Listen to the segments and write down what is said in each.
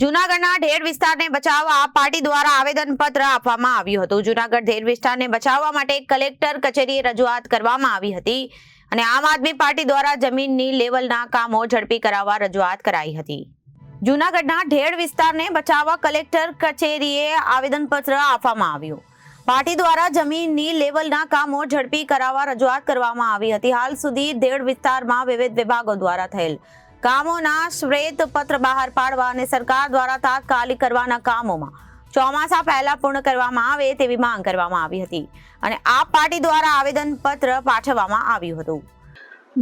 જૂનાગઢના ઢેર વિસ્તારને બચાવવા પાર્ટી દ્વારા આવેદનપત્ર આપવામાં આવ્યું હતું. જૂનાગઢ ઢેર વિસ્તારને બચાવવા માટે કલેક્ટર કચેરીએ રજૂઆત કરવામાં આવી હતી અને આમ આદમી પાર્ટી દ્વારા જમીનની લેવલના કામો ઝડપી કરાવવા રજૂઆત કરાઈ હતી. જૂનાગઢના ઢેર વિસ્તારને બચાવવા કલેક્ટર કચેરીએ આવેદનપત્ર આપવામાં આવ્યું. પાર્ટી દ્વારા જમીનની લેવલના કામો ઝડપી કરાવવા રજૂઆત કરવામાં આવી હતી. હાલ સુધી ઢેર વિસ્તારમાં વિવિધ વિભાગો દ્વારા થયેલ કામોના શ્વેત પત્ર બહાર પાડવા અને સરકાર દ્વારા તાત્કાલિક કરવાના કામોમાં ચોમાસા પહેલા પૂર્ણ કરવામાં આવે તેવી માંગ કરવામાં આવી હતી અને આ પાર્ટી દ્વારા આવેદન પત્ર પાઠવવામાં આવ્યું હતું.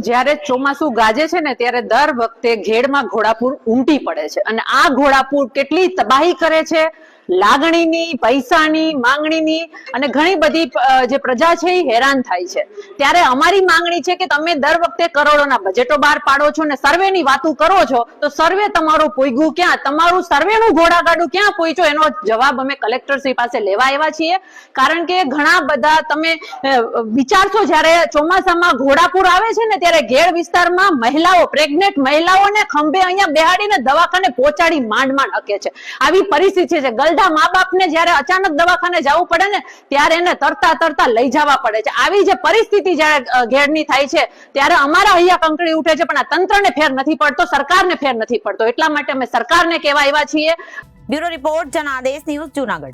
જ્યારે ચોમાસું ગાજે છે ને ત્યારે દર વખતે ઘેડમાં ઘોડાપુર ઉમટી પડે છે. અને આ ઘોડાપુર કેટલી તબાહી કરે છે? લાગણીની, પૈસાની, માંગણીની અને ઘણી બધી જે પ્રજા છે એ હેરાન થાય છે. ત્યારે અમારી માંગણી છે કે તમે દર વખતે કરોડોના બજેટો બહાર પાડો છો ને સર્વેની વાતો કરો છો, તો સર્વે તમારું પોઈગું ક્યાં? તમારું સર્વેનું ઘોડાગાડું ક્યાં પહોંચ્યો એનો જવાબ અમે કલેક્ટરશ્રી પાસે લેવા આવ્યા છીએ. કારણ કે ઘણા બધા તમે વિચારશો જ્યારે ચોમાસામાં ઘોડાપુર આવે છે ને ત્યારે ઘેર વિસ્તારમાં મહિલાઓ પ્રેગ્નેન્ટ મહિલાઓને ખંભે અહીંયા બેહાડીને દવાખાને પહોંચાડી માંડ માંડ હકે છે. આવી પરિસ્થિતિ છે. ગલઢા મા બાપને જયારે અચાનક દવાખાને જવું પડે ને, ત્યારે એને તરતા તરતા લઈ જવા પડે છે. આવી જે પરિસ્થિતિ જયારે ઘેરની થાય છે, ત્યારે અમારા અહીંયા કંકડી ઉઠે છે, પણ આ તંત્રને ફેર નથી પડતો, સરકારને ફેર નથી પડતો. એટલા માટે અમે સરકારને કહેવા એવા છીએ. Bureau report, Janadesh news Junagadh.